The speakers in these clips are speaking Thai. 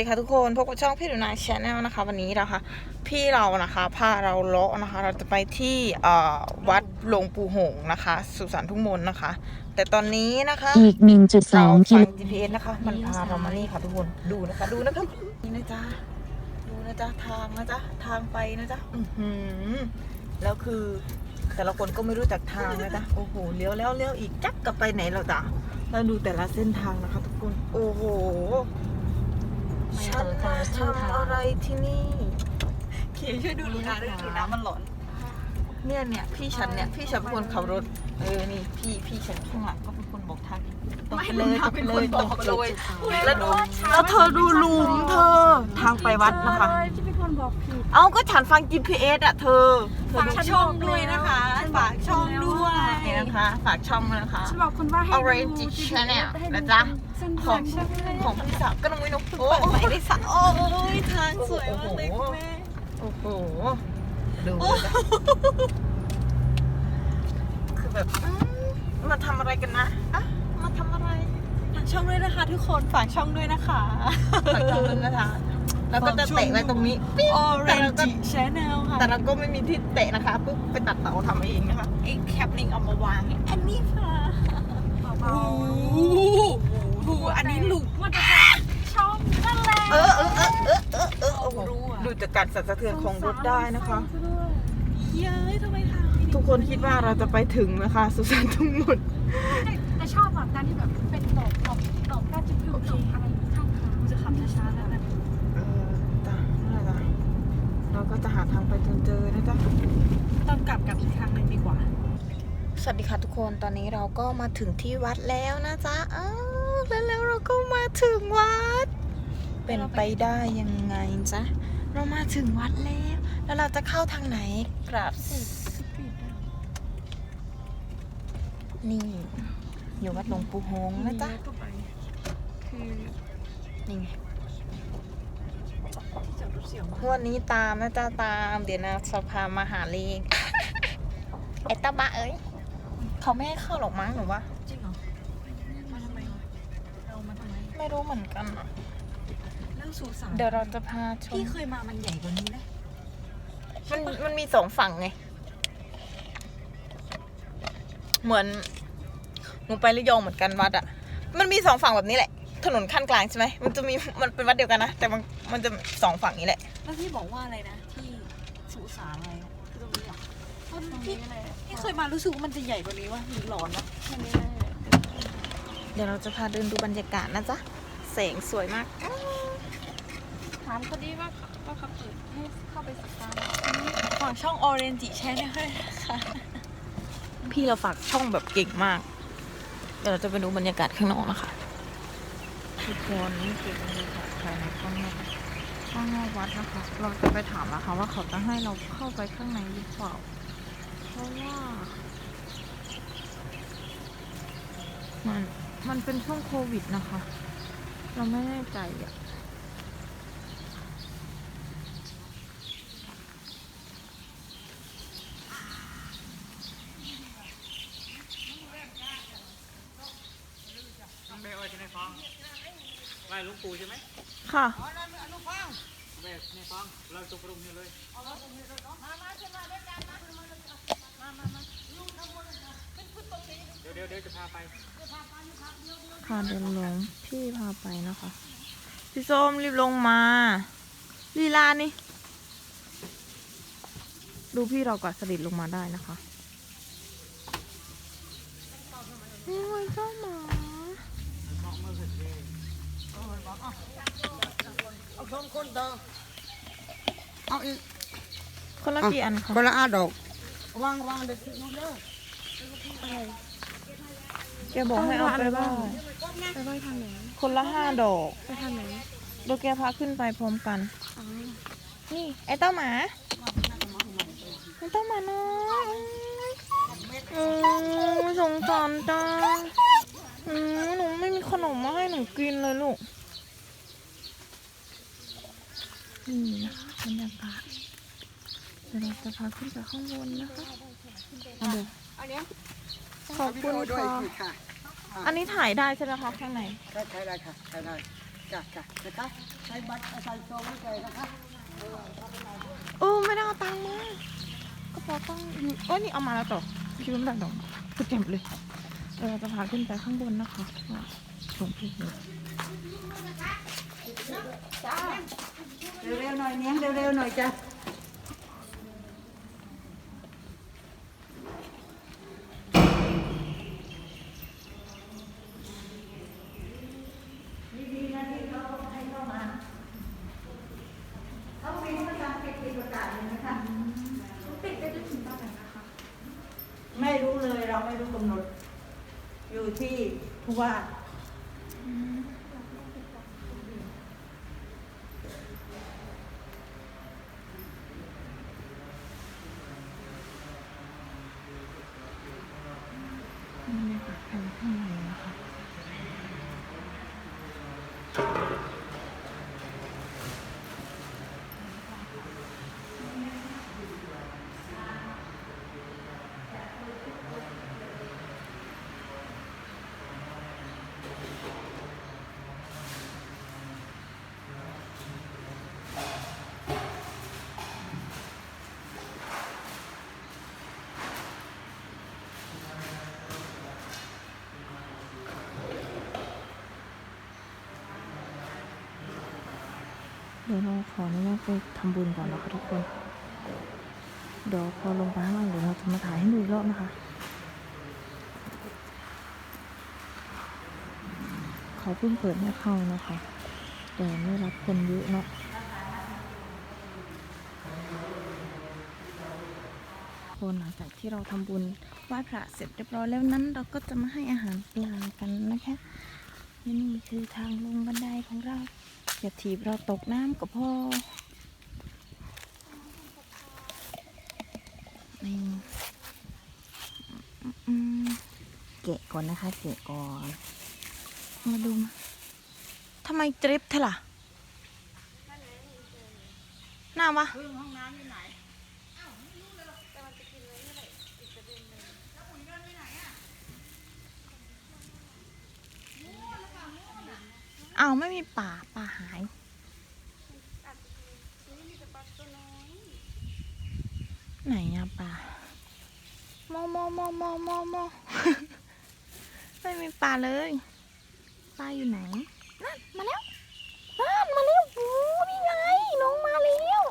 สวัสดีค่ะทุกคนพบกับช่องพี่หนูนาชแนลนะคะ วันนี้นะคะ พี่เรานะคะพาเราเลาะนะคะ เราจะไปที่เอ่อวัดหลวงปู่หงส์นะคะ สุสานทุ่งมนต์นะคะ แต่ตอนนี้นะคะอีกเรา1.2กิฟัโลง GPS นะคะ มันพาเรามานี่ค่ะทุกคนดูนะคะ ดูนะคะนี่นะจ๊ะดูนะจ๊ะทางนะจ๊ะทางไปนะจ๊ะอือหือแล้วคือแต่ละคนก็ไม่รู้จักทางนะจ๊ะโอ้โหเลี้ยวแล้วเลี้ยวอีกจักกลับไปไหนเราจ๊ะเราดูแต่ละเส้นทางนะคะ ทุกคนโอ้โห ฉันมาทำอะไรที่นี่ เขียนช่วยดูดูน้ำด้วยดูน้ำมันหลอนเนี่ยเนี่ยพี่ฉันเนี่ยพี่ฉันเป็นคนขับรถ เออนี่พี่พี่ฉันข้างหลังก็เป็นคนบอกทางตรงไปเลยตรงไปเลยตรงไปเลยแล้วดูแล้วเธอดูหลุมเธอทางไปวัดนะคะที่เป็นคนบอกผิดเอาก็ฉันฟัง GPS อะเธอเธอฝากดูช่องด้วยนะคะฝากช่องด้วยนี่นะคะฝากช่องนะคะฉันบอกคุณว่าให้ Orange Channel นะจ๊ะ ของช่องเลยของพี่สาวก็น้องวินุ๊กโอ้เปิดไปได้สักโอ้ยทางสวยมากเลยคุณแม่โอ้โหดูนะคือแบบอืมมาทำอะไรกันนะอะมาทำอะไรฝากช่องด้วยนะคะ ทุกคนฝากช่องด้วยนะคะฝากช่องด้วยนะคะแล้วก็จะเตะไว้ตรงนี้ปิ๊งโอเรแต่นเราก็จิชแนลค่ะ แต่เราก็ไม่มีที่เตะนะคะปุ๊บไปตัดเต่าทำเองนะคะไอ้แคปลิงเอามาวางเนี่ยอันนี้ค่ะโอ้โห อันนี้หลูกมันจะช่องนั่นแหละเออเออเออเออเออเออโอ้โหดูจากการสั่นสะเทือนของรถได้นะคะเย้ยทำไมทางทุกคนคิดว่าเราจะไปถึงนะคะ สุสานทุ่งมนต์แต่ชอบแบบการที่แบบเป็นดอกดอกดอกน่าจะพึ่งดอกอะไรข้างทางจะขับช้าๆแล้วนะเออจ้ะนั่นะเราก็จะหาทางไปจนเจอนะจ๊ะต้องกลับกับอีกทางหนึ่งดีกว่า สวัสดีค่ะทุกคนตอนนี้เราก็มาถึงที่วัดแล้วนะจ๊ะอ้าว แล้วแล้วเราก็มาถึงวัด เป็นไปได้ยังไงจ๊ะ เรามาถึงวัดแล้ว แล้วเราจะเข้าทางไหนกราบนี่อยู่วัดหลวงปู่หงนะจ๊ะคือนี่ไงวันนี้ตามนะจ๊ะตาม เดี๋ยวนะสภามาหาเลงไอ้ตาบะเอ้ย เขาไม่ให้เข้าหรอกมั้งหนูว่าจริงเหรอ มาทำไมวะเรามาทำ ไมไม่รู้เหมือนกันอะนั่งสู่สารเดี๋ยวเราจะพาชมพี่เคยมามันใหญ่กว่านี้นะมันมันมีสองฝั่งไง เหมือนหนูไประยองเหมือนกันวัดอะมันมีสองฝั่งแบบนี้แหละ ถนนขั้นกลางใช่ไหมมันจะมีมันเป็นวัดเดียวกันนะแต่มันมันจะสองฝั่งนี้แหละ แล้วพี่บอกว่าอะไรนะที่สุสานอะไรนะคือตรงนี้เหรอต้นพี่นี้เลยพี่เคยมารู้สึกว่ามันจะใหญ่กว่านี้วะหรือหลอนวะแค่นี้เลย เดี๋ยวเราจะพาเดินดูบรรยากาศนะจ๊ะแสงสวยมากถามเขาดีว่าว่าเขาเปิดให้เข้าไปสักการะฝากช่อง Orange Channel ด้วยนะคะพี่เราฝากช่องแบบเก่งมาก เดี๋ยวเราจะไปดูบรรยากาศข้างนอกนะคะทุกคนนี่คือบรรยากาศภายในข้างนอกข้างนอกวัดนะคะ เราจะไปถามนะคะว่าเขาจะให้เราเข้าไปข้างในหรือเปล่า เพราะว่ามัน มันเป็นช่วงโควิดนะคะ เราไม่แน่ใจอะน้องเบลเอ้ยจะในฟองไหว้หลุงปู่ใช่ไหมค่ะ เบลในฟอง เราตกลงนี่เลย เดี๋ยวเดี๋ยวเดี๋ยวจะพาไปพาเดินลงพี่พาไปนะคะ พี่ส้มรีบลงมา ลีลานี่ ดูพี่เรากับสลิดลงมาได้นะคะโอ้ยเจ้าหมาเอาอีกคนละกี่อันคะคนละอาดอกวางวางเด็กน้องเด้อ แกบอกให้เอาไปบ้างไปไหว้ทางไหนคนละห้าดอกไปทางไหนเดี๋ยวแกพาขึ้นไปพร้อมกันนี่ ไอ้เต้าหมา ไอ้เต้าหมาน้อยโอ้ยสงสารจังอืมหนูไม่มีขนมมาให้หนูกินเลยลูก นี่นะคะบรรยากาศเดี๋ยวเราจะพาขึ้นไปข้างบนนะคะเอาดูขอบคุณด้วยค่ะค่ะอันนี้ถ่ายได้ใช่ไหมคะข้างในใช้ใช้ได้ค่ะใช้ได้จ้ะจ้ะนะคะใช้บัตรใส่ซองไว้ใจนะคะเออไม่ได้เอาตังค์มาก็พอต้องอยู่เอ้ยนี่เอามาแล้วต่อคิดว่าไม่ได้ดอกคือเจ็บเลยเออจะพาขึ้นไปข้างบนนะคะว่าหลวงพี่อยู่เร็วๆหน่อยเนี้ยเร็วๆหน่อยจ้ะ ปิดได้จนถึงตอนไหนนะคะ ไม่รู้เลยเราไม่รู้กำหนด อยู่ที่ ผู้ว่า บรรยากาศภายในข้างในนะคะ เดี๋ยวเราขออนุญาตไปทำบุญก่อนนะคะทุกคน เดี๋ยวพอลงไปข้างล่างเดี๋ยวเราจะมาถ่ายให้ดูอีกรอบนะคะ เขาเพิ่งเปิดให้เข้านะคะแต่ไม่รับคนเยอะเนาะคนหลังจากที่เราทำบุญไหว้พระเสร็จเรียบร้อยแล้วนั้น เราก็จะมาให้อาหารปลากันนะคะและนี่คือทางลงบันไดของเรา อย่าถีบเราตกน้ำก็พอนี่อืมแกะก่อนนะคะแกะก่อน มาดูมาทำไมเจ็บเท่าล่ะ หน้าวะห้องน้ำอยู่ไหน เอาไม่มีป่าป่าหาย ไหนอะป่าโมโมโมโมโมโมไม่มีป่าเลยป่าอยู่ไหนนั่นมาแล้วนั่นมาแล้วโอ้นี่ไงน้องมาแล้ว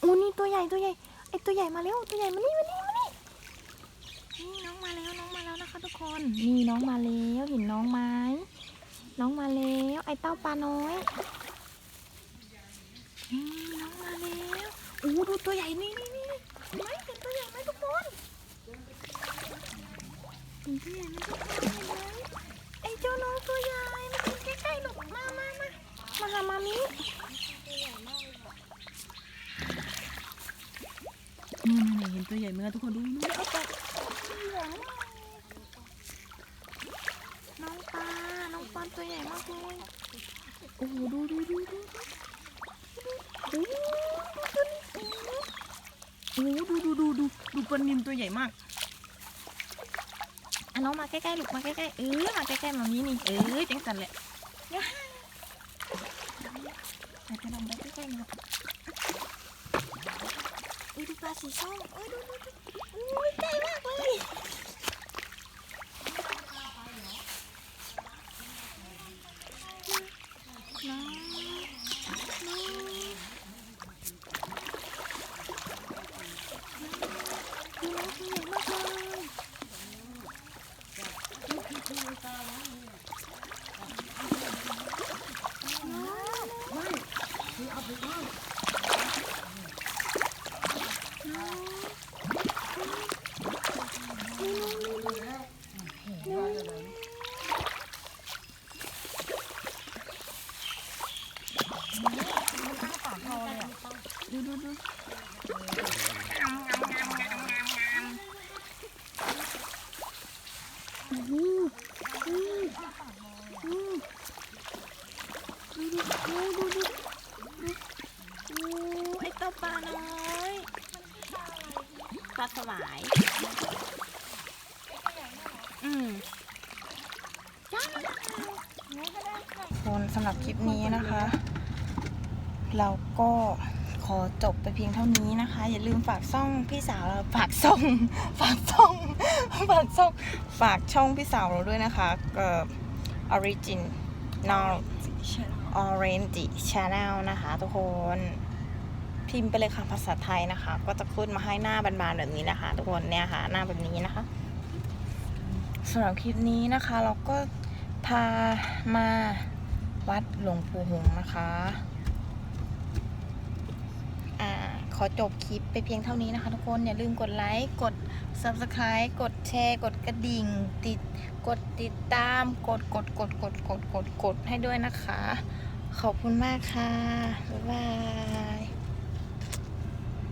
โอ้นี่ตัวใหญ่ตัวใหญ่ไอตัวใหญ่มาแล้วตัวใหญ่มานี่มานี่มานี่นี่น้องมาแล้วน้องมาแล้วนะคะทุกคนนี่น้องมาแล้วเห็นน้องไหม น้องมาแล้วไอเต้าปลาน้อยน้องมาแล้วโอ้ดูตัวใหญ่นี่นี่นี่ไหมเห็นตัวใหญ่ไหมทุกคนเห็นตัวใหญ่ไหมทุกคนเห็นไหมไอเจ้าน้องตัวใหญ่มาใกล้ๆหลบมามามามาหามามินี่นี่เห็นตัวใหญ่ไหมทุกคนดูดูเอาไปน้องปลา น้องปลาตัวใหญ่มากเลยโอ้โหดูดูดูดูดูดูโอ้ดูดูดูดูดูปลานิมตัวใหญ่มากอะน้องมาใกล้ๆลูกมาใกล้ๆเออมาใกล้ๆมามีนี่เออจังสันแหละย่าอาจจะลองไปใกล้ๆนะเออดูปลาสีส้มเออดูดูดูโอ้ยใกล้มากเลย ดูดูดูปลาน้อยปลาสวาย อืมคนสำหรับคลิปนี้นะคะ เราก็ขอจบไปเพียงเท่านี้นะคะ อย่าลืมฝากช่องพี่สาวเราฝากช่อง ฝากช่อง ฝากช่อง ฝากช่องพี่สาวเราด้วยนะคะเอ่อ origin now orange channel นะคะทุกคนพิมพ์ไปเลยค่ะภาษาไทยนะคะ ก็จะขึ้นมาให้หน้าบานๆแบบนี้นะคะ ทุกคนเนี่ยค่ะ หน้าแบบนี้นะคะสำหรับคลิปนี้นะคะ เราก็พามาวัดหลวงปู่หงนะคะ อ่า ขอจบคลิปไปเพียงเท่านี้นะคะทุกคน อย่าลืมกดไลค์กด subscribe กดแชร์ กดกระดิ่ง ติดกดติดตาม กดกดกดกดกดกดกดให้ด้วยนะคะ ขอบคุณมากค่ะ บ๊ายบาย